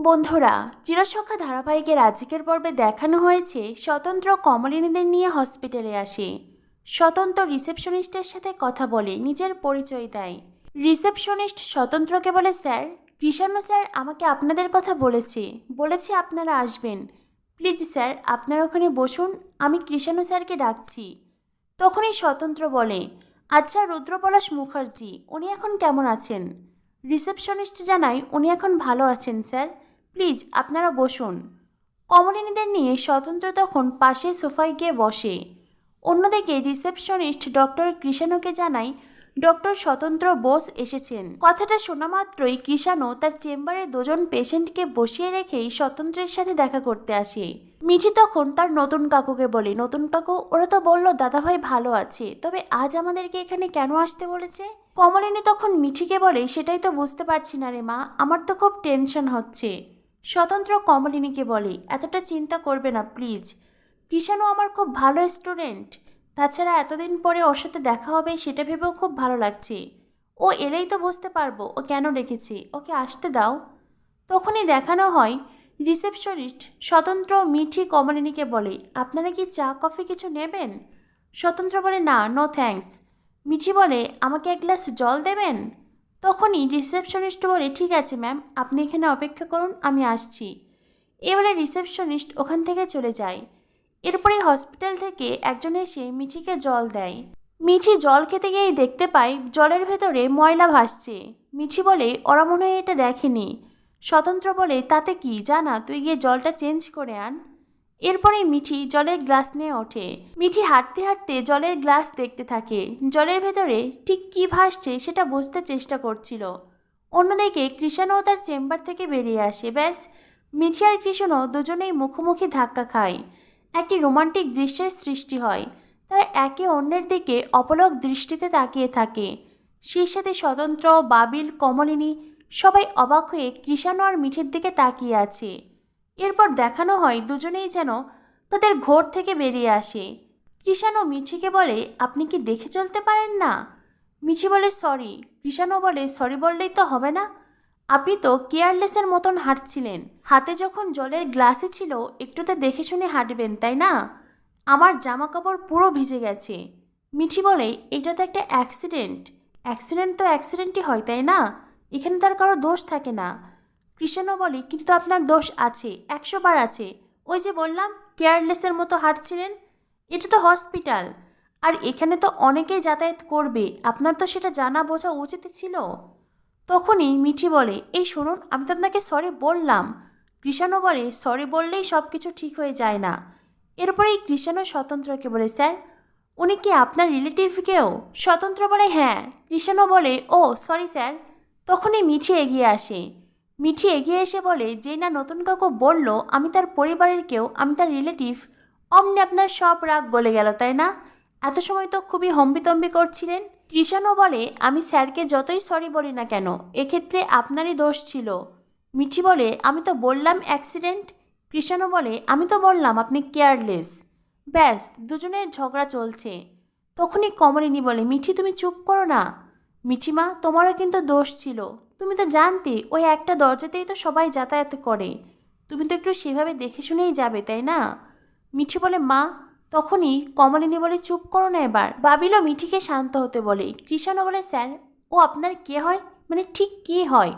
বন্ধুরা চিরসখা ধারাবাহিকের আজকের পর্বে দেখানো হয়েছে স্বতন্ত্র কমলিনীদের নিয়ে হসপিটালে আসে। স্বতন্ত্র রিসেপশনিস্টের সাথে কথা বলে, নিজের পরিচয় দেয়। রিসেপশনিস্ট স্বতন্ত্রকে বলে, স্যার কৃষাণ স্যার আমাকে আপনাদের কথা বলেছে। বলেছে আপনারা আসবেন। প্লিজ স্যার, আপনারা ওখানে বসুন, আমি কৃষাণ স্যারকে ডাকছি। তখনই স্বতন্ত্র বলে আচ্ছা রুদ্রপলাশ মুখার্জি, উনি এখন কেমন আছেন? রিসেপশনিস্ট জানায়, উনি এখন ভালো আছেন, স্যার। প্লিজ আপনারা বসুন। কমলিনীদের নিয়ে স্বতন্ত্র তখন পাশে সোফায় গিয়ে বসে। অন্যদিকে রিসেপশনিস্ট ডক্টর কৃষাণুকে জানায় ডক্টর স্বতন্ত্র বোস এসেছেন। কথাটা শোনা মাত্রই কৃষাণু তার চেম্বারে দুজন পেশেন্টকে বসিয়ে রেখেই স্বতন্ত্রের সাথে দেখা করতে আসে। মিঠি তখন তার নতুন কাকুকে বলে, নতুন কাকু, ওরা তো বলল দাদাভাই ভালো আছে, তবে আজ আমাদেরকে এখানে কেন আসতে বলেছে? কমলিনী তখন মিঠিকে বলে, সেটাই তো বুঝতে পারছি না রে মা, আমার তো খুব টেনশন হচ্ছে। স্বতন্ত্র কমলিনীকে বলে, এতটা চিন্তা করবে না, প্লিজ। কৃষাণু আমার খুব ভালো স্টুডেন্ট। তাছাড়া এতদিন পরে ওর সাথে দেখা হবে, সেটা ভেবেও খুব ভালো লাগছে। ও এলেই তো বুঝতে পারব, ও কেন রেখেছে ওকে আসতে দাও। তখনই দেখানো হয়, রিসেপশনিস্ট স্বতন্ত্র মিঠি কমলিনীকে বলে, আপনারা কি চা, কফি কিছু নেবেন? স্বতন্ত্র বলে, না, নো থ্যাঙ্কস। মিঠি বলে, আমাকে এক গ্লাস জল দেবেন? তখনই রিসেপশনিস্ট বলে, ঠিক আছে ম্যাম, আপনি এখানে অপেক্ষা করুন, আমি আসছি। এবারে রিসেপশনিস্ট ওখান থেকে চলে যায়। এরপরে হসপিটাল থেকে একজন এসে মিঠিকে জল দেয়। মিঠি জল খেতে গিয়েই দেখতে পায় জলের ভেতরে ময়লা ভাসছে। মিঠি বলে, ওরা মনে হয় এটা দেখেনি। স্বতন্ত্র বলে, তাতে কি? জানা, তুই গিয়ে জলটা চেঞ্জ করে আন। এরপরে মিঠি জলের গ্লাস নিয়ে ওঠে। মিঠি হাঁটতে হাঁটতে জলের গ্লাস দেখতে থাকে। জলের ভেতরে ঠিক কী ভাসছে সেটা বুঝতে চেষ্টা করছিল। অন্যদিকে কৃষাণও তার চেম্বার থেকে বেরিয়ে আসে। ব্যাস, মিঠি আর কৃষ্ণ দুজনেই মুখোমুখি ধাক্কা খায়। একটি রোমান্টিক দৃশ্যের সৃষ্টি হয়। তারা একে অন্যের দিকে অপলক দৃষ্টিতে তাকিয়ে থাকে। সেই সাথে স্বতন্ত্র, বাবিল, কমলিনী সবাই অবাক হয়ে কৃষাণু আর মিঠির দিকে তাকিয়ে আছে। এরপর দেখানো হয় দুজনেই যেন তাদের ঘোর থেকে বেরিয়ে আসে। কৃষাণু মিঠিকে বলে, আপনি কি দেখে চলতে পারেন না? মিঠি বলে, সরি। কৃষাণু বলে, সরি বললেই তো হবে না। আপনি তো কেয়ারলেসের মতন হাঁটছিলেন। হাতে যখন জলের গ্লাসে ছিল একটু তো দেখে শুনে হাঁটবেন, তাই না? আমার জামা কাপড় পুরো ভিজে গেছে। মিঠি বলে, এটা তো একটা অ্যাক্সিডেন্ট। অ্যাক্সিডেন্ট তো অ্যাক্সিডেন্টই হয়, তাই না? এখানে তার কারও দোষ থাকে না। কৃষ্ণ বলে, কিন্তু আপনার দোষ আছে, একশো বার আছে। ওই যে বললাম, কেয়ারলেসের মতো হাঁটছিলেন, এটা তো হসপিটাল। আর এখানে তো অনেকেই যাতায়াত করবে, আপনার তো সেটা জানা বোঝা উচিত ছিল। তখনই মিঠি বলে, এই শুনুন, আমি তো আপনাকে সরি বললাম। কৃষাণু বলে সরি বললেই সব কিছু ঠিক হয়ে যায় না। এরপরেই কৃষাণু স্বতন্ত্রকে বলে, স্যার, উনি কি আপনার রিলেটিভকেও স্বতন্ত্র বলে হ্যাঁ। কৃষাণু বলে, ও সরি স্যার। তখনই মিঠি এগিয়ে আসে। মিঠি এগিয়ে এসে বলে যে না নতুন কাকু বলল, আমি তার পরিবারের কেউ, আমি তার রিলেটিভ অমনি আপনার সব রাগ গলে গেল, তাই না? এত সময় তো খুবই হম্বিতম্বি করছিলেন। কৃষাণও বলে, আমি স্যারকে যতই সরি বলি না কেন, এক্ষেত্রে আপনারই দোষ ছিল। মিঠি বলে, আমি তো বললাম অ্যাক্সিডেন্ট কৃষাণও বলে, আমি তো বললাম, আপনি কেয়ারলেস ব্যাস, দুজনের ঝগড়া চলছে। তখনই কমলিনী বলে, মিঠি, তুমি চুপ করো না। মিঠিমা, তোমারও কিন্তু দোষ ছিল। তুমি তো জানতে, ওই একটা দরজাতেই তো সবাই যাতায়াত করে। তুমি তো একটু সেভাবে দেখে শুনেই যাবে, তাই না? মিঠি বলে, মা, তখনই কমলিনী বলে, চুপ করো না এবার। বাবিলও মিঠিকে শান্ত হতে বলে। কৃষাণও বলে, স্যার, ও আপনার কে হয়? মানে ঠিক কি হয়?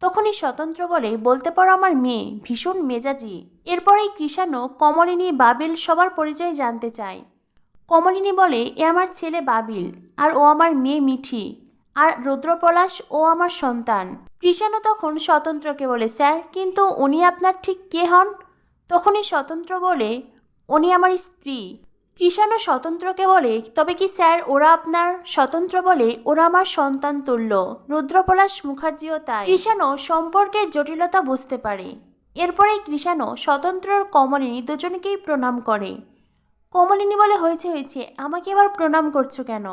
তখনই স্বতন্ত্র বলে, বলতে পারো আমার মেয়ে, ভীষণ মেজাজি। এরপরেই কৃষাণও কমলিনী, বাবিল সবার পরিচয় জানতে চায়। কমলিনী বলে, এ আমার ছেলে বাবিল, আর ও আমার মেয়ে মিঠি। আর রুদ্রপলাশ ও আমার সন্তান। কৃষাণও তখন স্বতন্ত্রকে বলে, স্যার, কিন্তু উনি আপনার ঠিক কে হন? তখনই স্বতন্ত্র বলে, উনি আমার স্ত্রী। কৃষাণও স্বতন্ত্রকে বলে, তবে কি স্যার, ওরা আপনার? স্বতন্ত্র বলে, ওরা আমার সন্তান তুল্য। রুদ্রপলাশ মুখার্জিও তাই। কৃষাণও সম্পর্কের জটিলতা বুঝতে পারে। এরপরে কৃষাণও স্বতন্ত্রর কমলিনী দুজনকেই প্রণাম করে। কমলিনী বলে, হয়েছে হয়েছে, আমাকে এবার প্রণাম করছ কেন?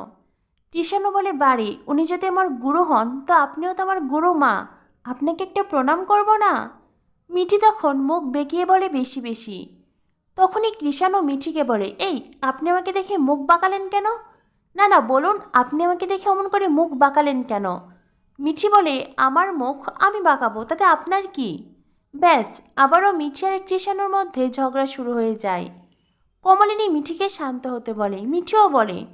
কৃষাণু বলে বাড়ি। উনি যদি আমার গুরু হন, তো আপনিও তো আমার গুরু মা। আপনাকে একটা প্রণাম করব না? মিঠি তখন মুখ বেঁকিয়ে বলে, বেশি বেশি। তখনই কৃষাণু মিঠিকে বলে, এই, আপনি আমাকে দেখে মুখ বাঁকালেন কেন? না না, বলুন, আপনি আমাকে দেখে অমন করে মুখ বাঁকালেন কেন? মিঠি বলে, আমার মুখ আমি বাঁকাবো, তাতে আপনার কি? ব্যাস, আবারও মিঠি আর কৃষাণুর মধ্যে ঝগড়া শুরু হয়ে যায়। কমলিনী মিঠিকে শান্ত হতে বলে, মিঠিও বলে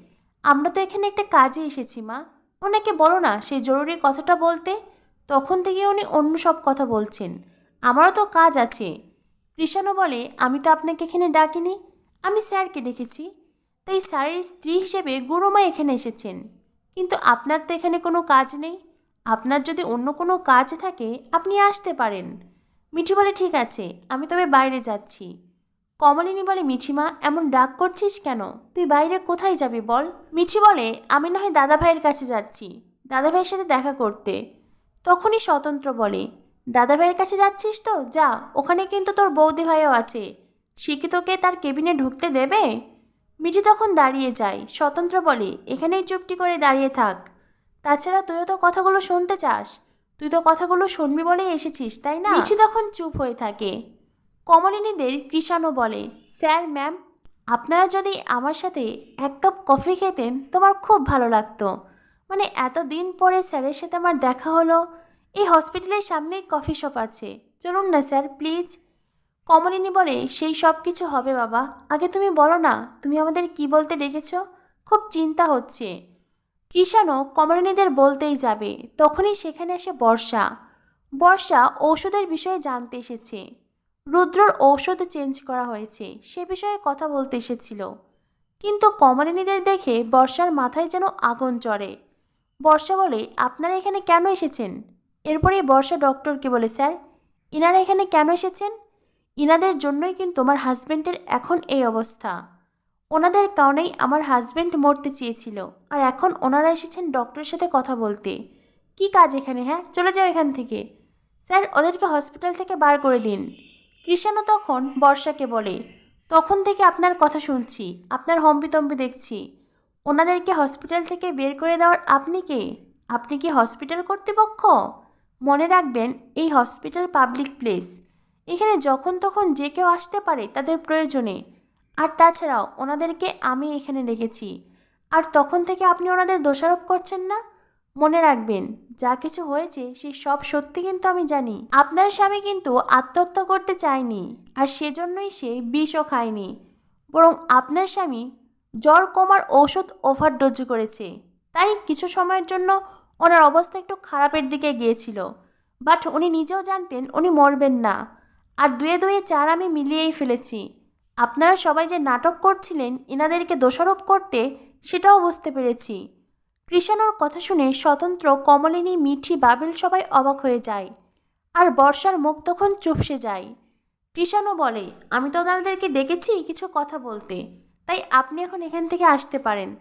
আমরা তো এখানে একটা কাজে এসেছি, মা। ওনাকে বলো না, সেই জরুরি কথাটা বলতে, তখন থেকে উনি অন্য সব কথা বলছেন। আমারও তো কাজ আছে। কৃষাণু বলে, আমি তো আপনাকে এখানে ডাকিনি, আমি স্যারকে ডেকেছি। তাই স্যারের স্ত্রী হিসেবে গুরুমা এখানে এসেছেন। কিন্তু আপনার তো এখানে কোনো কাজ নেই। আপনার যদি অন্য কোনো কাজ থাকে, আপনি আসতে পারেন। মিঠি বলে, ঠিক আছে, আমি তবে বাইরে যাচ্ছি। কমলিনী বলে, মিঠিমা, এমন ডাক করছিস কেন? তুই বাইরে কোথায় যাবি বল? মিঠি বলে, আমি না হয় দাদা ভাইয়ের কাছে যাচ্ছি দাদা ভাইয়ের সাথে দেখা করতে। তখনই স্বতন্ত্র বলে দাদা ভাইয়ের কাছে যাচ্ছিস তো? যা, ওখানে কিন্তু তোর বৌদি ভাইও আছে। সে তোকে তার কেবিনে ঢুকতে দেবে? মিঠি তখন দাঁড়িয়ে যায়, স্বতন্ত্র বলে, এখানেই চুপটি করে দাঁড়িয়ে থাক। তাছাড়া তুইও তো কথাগুলো শুনতে চাস। তুই তো কথাগুলো শুনবি বলেই এসেছিস, তাই না? মিঠি তখন চুপ হয়ে থাকে। কমলিনীদের কৃষাণও বলে। স্যার, ম্যাম, আপনারা যদি আমার সাথে এক কাপ কফি খেতেন তোমার খুব ভালো লাগতো। মানে এত দিন পরে স্যারের সাথে আমার দেখা হলো। এই হসপিটালের সামনেই কফি শপ আছে। চলুন না, স্যার, প্লিজ। কমলিনী বলে, সেই সব কিছু হবে বাবা। আগে তুমি বলো না, তুমি আমাদের কি বলতে ডেকেছ? খুব চিন্তা হচ্ছে। কৃষাণও কমলিনীদের বলতেই যাবে। তখনই সেখানে আসে বর্ষা। বর্ষা ঔষধের বিষয়ে জানতে এসেছে। রুদ্রর ঔষধ চেঞ্জ করা হয়েছে। সে বিষয়ে কথা বলতে এসেছিল। কিন্তু কমলিনীদের দেখে বর্ষার মাথায় যেন আগুন চড়ে। বর্ষা বলে, আপনারা এখানে কেন এসেছেন? এরপরে বর্ষা ডক্টরকে বলে, স্যার, ইনারা এখানে কেন এসেছেন? ইনাদের জন্যই কিন্তু আমার হাজব্যান্ডের এখন এই অবস্থা। ওনাদের কারণেই আমার হাজব্যান্ড মরতে চেয়েছিল। আর এখন ওনারা এসেছেন ডক্টরের সাথে কথা বলতে। কি কাজ এখানে হ্যাঁ? চলে যাও এখান থেকে। স্যার, ওদেরকে হসপিটাল থেকে বার করে দিন। কৃষাণু তখন বর্ষাকে বলে, তখন থেকে আপনার কথা শুনছি, আপনার হম্বিতম্বি দেখছি। ওনাদেরকে হসপিটাল থেকে বের করে দেওয়ার আপনি কে? আপনি কি হসপিটাল কর্তৃপক্ষ? মনে রাখবেন, এই হসপিটাল পাবলিক প্লেস। এখানে যখন তখন যে কেউ আসতে পারে তাদের প্রয়োজনে। আর তাছাড়াও, ওনাদেরকে আমি এখানে রেখেছি আর তখন থেকে আপনি ওনাদের দোষারোপ করছেন না? মনে রাখবেন, যা কিছু হয়েছে সে সব সত্যি কিন্তু আমি জানি। আপনার স্বামী কিন্তু আত্মহত্যা করতে চায়নি আর সেজন্যই সে বিষও খায়নি। বরং আপনার স্বামী জ্বর কমার ঔষধ ওভারডোজ করেছে। তাই কিছু সময়ের জন্য ওনার অবস্থা একটু খারাপের দিকে গিয়েছিল। বাট উনি নিজেও জানতেন উনি মরবেন না। আর দুয়ে দুয়ে চার আমি মিলিয়েই ফেলেছি। আপনারা সবাই যে নাটক করছিলেন এনাদেরকে দোষারোপ করতে, সেটাও বুঝতে পেরেছি। কৃষাণুর কথা শুনে স্বতন্ত্র কমলিনী, মিঠি, বাবিল সবাই অবাক হয়ে যায়। আর বর্ষার মুখ তখন চুপসে যায়। কৃষাণু বলে, আমি তো তাদেরকে ডেকেছি কিছু কথা বলতে। তাই আপনি এখন এখান থেকে আসতে পারেন।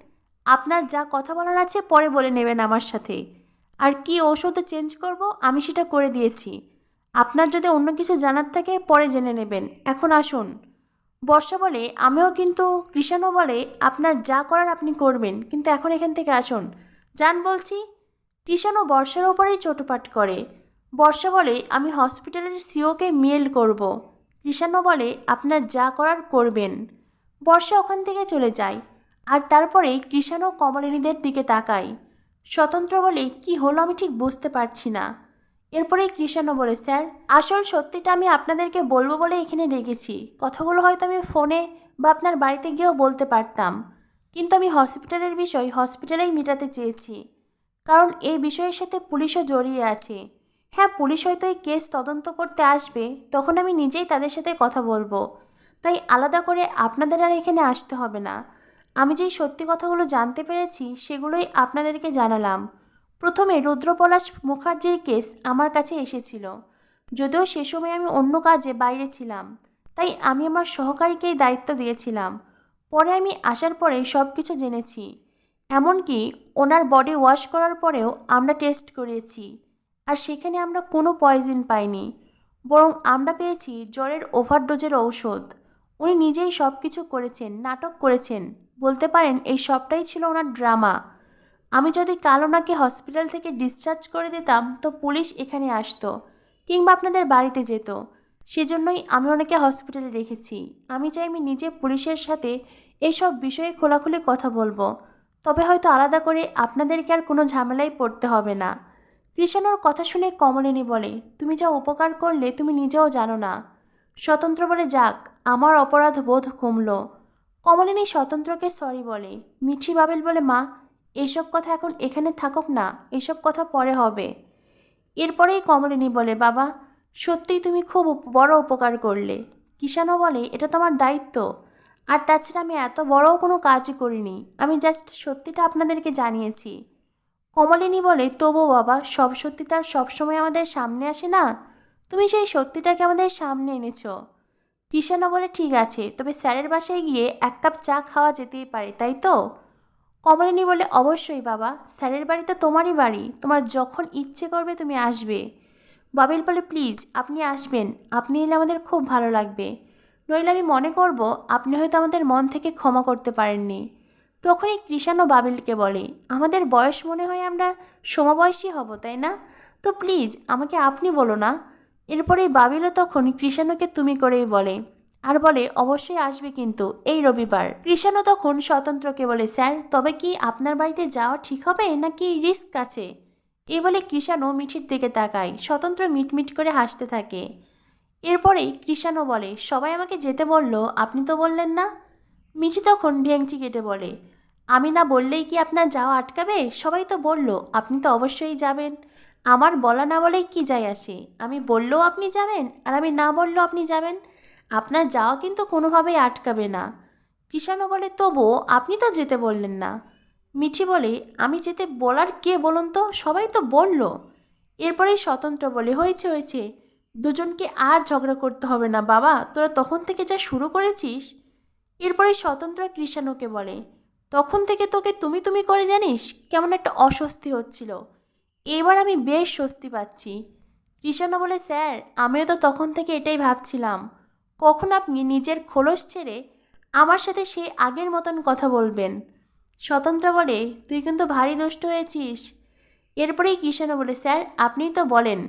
আপনার যা কথা বলার আছে পরে বলে নেবেন আমার সাথে। আর কি ঔষধ চেঞ্জ করব আমি সেটা করে দিয়েছি। আপনার যদি অন্য কিছু জানার থাকে পরে জেনে নেবেন। এখন আসুন। বর্ষা বলে, আমিও কিন্তু কৃষাণু বলে, আপনার যা করার আপনি করবেন। কিন্তু এখন এখান থেকে আসুন। যান বলছি কৃষাণু বর্ষার ওপরেই চোটপাট করে। বর্ষা বলে, আমি হসপিটালের সিওকে মেল করব। কৃষাণু বলে, আপনার যা করার করবেন। বর্ষা ওখান থেকে চলে যায়। আর তারপরে কৃষাণু কমলিনীদের দিকে তাকায়। স্বতন্ত্র বলে, কি হলো আমি ঠিক বুঝতে পারছি না। এরপরেই কৃষাণু বলে, স্যার, আসল সত্যিটা আমি আপনাদেরকে বলব বলে এখানে রেখেছি। কথাগুলো হয়তো আমি ফোনে বা আপনার বাড়িতে গিয়েও বলতে পারতাম। কিন্তু আমি হসপিটালের বিষয় হসপিটালেই মেটাতে চেয়েছি। কারণ এই বিষয়ের সাথে পুলিশও জড়িয়ে আছে। হ্যাঁ পুলিশ হয়তো এই কেস তদন্ত করতে আসবে, তখন আমি নিজেই তাদের সাথে কথা বলব। তাই আলাদা করে আপনাদের আর এখানে আসতে হবে না। আমি যেই সত্যি কথাগুলো জানতে পেরেছি, সেগুলোই আপনাদেরকে জানালাম। প্রথমে রুদ্রপলাশ মুখার্জির কেস আমার কাছে এসেছিল। যদিও সে সময় আমি অন্য কাজে বাইরে ছিলাম, তাই আমি আমার সহকারীকেই দায়িত্ব দিয়েছিলাম। পরে আমি আসার পরে সব কিছু জেনেছি। এমনকি ওনার বডি ওয়াশ করার পরেও আমরা টেস্ট করিয়েছি, আর সেখানে আমরা কোনো পয়জন পাইনি। বরং আমরা পেয়েছি জ্বরের ওভারডোজের ঔষধ। উনি নিজেই সব কিছু করেছেন, নাটক করেছেন, বলতে পারেন এই সবটাই ছিল ওনার ড্রামা। আমি যদি কাল ওনাকে হসপিটাল থেকে ডিসচার্জ করে দিতাম, তো পুলিশ এখানে আসতো কিংবা আপনাদের বাড়িতে যেত। সেজন্যই আমি ওনাকে হসপিটালে রেখেছি। আমি চাই আমি নিজে পুলিশের সাথে এইসব বিষয়ে খোলাখুলি কথা বলব। তবে হয়তো আলাদা করে আপনাদেরকে আর কোনো ঝামেলায় পড়তে হবে না। কৃষাণুর কথা শুনে কমলিনী বলে, তুমি যা উপকার করলে, তুমি নিজেও জানো না। স্বতন্ত্র বলে যাক, আমার অপরাধ বোধ কমলো। কমলিনী স্বতন্ত্রকে সরি বলে, মিঠি বাবেল বলে মা এসব কথা এখন এখানে থাকুক না, এসব কথা পরে হবে। এরপরেই কমলিনী বলে, বাবা, সত্যিই তুমি খুব বড় উপকার করলে। কিষানও বলে, এটা তোমার দায়িত্ব। আর তাছাড়া আমি এত বড়ও কোনো কাজই করিনি। আমি জাস্ট সত্যিটা আপনাদেরকে জানিয়েছি। কমলিনী বলে তবু বাবা, সব সত্যি তার সবসময় আমাদের সামনে আসে না। তুমি সেই সত্যিটাকে আমাদের সামনে এনেছো। কৃষাণও বলে, ঠিক আছে, তবে স্যারের বাসায় গিয়ে এক কাপ চা খাওয়া যেতেই পারে, তাই তো? কমলিনী বলে, অবশ্যই বাবা, স্যারের বাড়ি তো তোমারই বাড়ি। তোমার যখন ইচ্ছে করবে তুমি আসবে। বাবিল বলে, প্লিজ, আপনি আসবেন। আপনি এলে আমাদের খুব ভালো লাগবে। নইলে আমি মনে করব, আপনি হয়তো আমাদের মন থেকে ক্ষমা করতে পারেননি। তখনই কৃষাণ ও বাবিলকে বলে, আমাদের বয়স মনে হয় আমরা সমবয়সী হব, তাই না? তো প্লিজ, আমাকে আপনি বলো না। এরপরেই বাবিলও তখন কৃষাণকে তুমি করেই বলে আর বলে, অবশ্যই আসবে কিন্তু, এই রবিবার। কৃষাণও তখন স্বতন্ত্রকে বলে, স্যার, তবে কি আপনার বাড়িতে যাওয়া ঠিক হবে নাকি রিস্ক আছে? এই বলে কৃষাণও মিঠির দিকে তাকায়, স্বতন্ত্র মিটমিট করে হাসতে থাকে। এরপরেই কৃষাণও বলে, সবাই আমাকে যেতে বলল, আপনি তো বললেন না? মিঠি তখন ভেংচি কেটে বলে, আমি না বললেই কি আপনার যাওয়া আটকাবে? সবাই তো বলল, আপনি তো অবশ্যই যাবেন। আমার বলা না বলেই কি যায় আসে? আমি বললেও আপনি যাবেন, আর আমি না বললেও আপনি যাবেন? আপনার যাওয়া কিন্তু কোনোভাবেই আটকাবে না। কৃষাণও বলে তবুও আপনি তো যেতে বললেন না। মিঠি বলে, আমি যেতে বলার কে বলুন তো? সবাই তো বলল। এরপরেই স্বতন্ত্র বলে, হয়েছে হয়েছে। দুজনকে আর ঝগড়া করতে হবে না, বাবা। তোরা তখন থেকে যা শুরু করেছিস? এরপরে স্বতন্ত্র কৃষাণুকে বলে, তখন থেকে তোকে তুমি তুমি করে জানিস কেমন একটা অস্বস্তি হচ্ছিল। এবার আমি বেশ স্বস্তি পাচ্ছি। কৃষাণু বলে, স্যার, আমিও তো তখন থেকে এটাই ভাবছিলাম। কখন আপনি নিজের খোলস ছেড়ে আমার সাথে সে আগের মতন কথা বলবেন? স্বতন্ত্র বলে, তুই কিন্তু ভারী দুষ্ট হয়েছিস। এরপরেই কৃষাণু বলে, স্যার, আপনিই তো বলেন,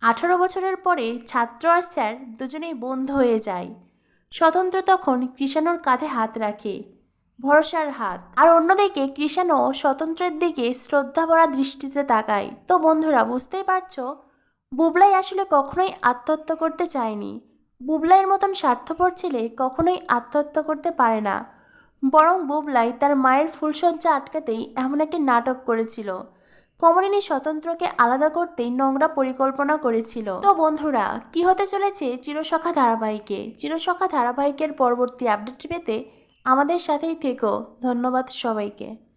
আঠারো বছরের পরে ছাত্র আর স্যার দুজনেই বন্ধু হয়ে যায়। স্বতন্ত্র তখন কৃষাণুর কাঁধে হাত রাখে, ভরসার হাত। আর অন্যদিকে কৃষাণু স্বতন্ত্রের দিকে শ্রদ্ধা ভরা দৃষ্টিতে তাকায়। তো বন্ধুরা, বুঝতেই পারছ, বুবলাই আসলে কখনোই আত্মহত্যা করতে চায়নি। বুবলাইয়ের মতন স্বার্থপর ছেলে কখনোই আত্মহত্যা করতে পারে না। বরং বুবলাই তার মায়ের ফুলসজ্জা আটকাতেই এমন একটি নাটক করেছিল। কমলিনী স্বতন্ত্রকে আলাদা করতেই নোংরা পরিকল্পনা করেছিল। তো বন্ধুরা, কি হতে চলেছে চিরসখা ধারাবাহিকে? চিরসখা ধারাবাহিকের পরবর্তী আপডেট পেতে আমাদের সাথেই থেকো। ধন্যবাদ সবাইকে।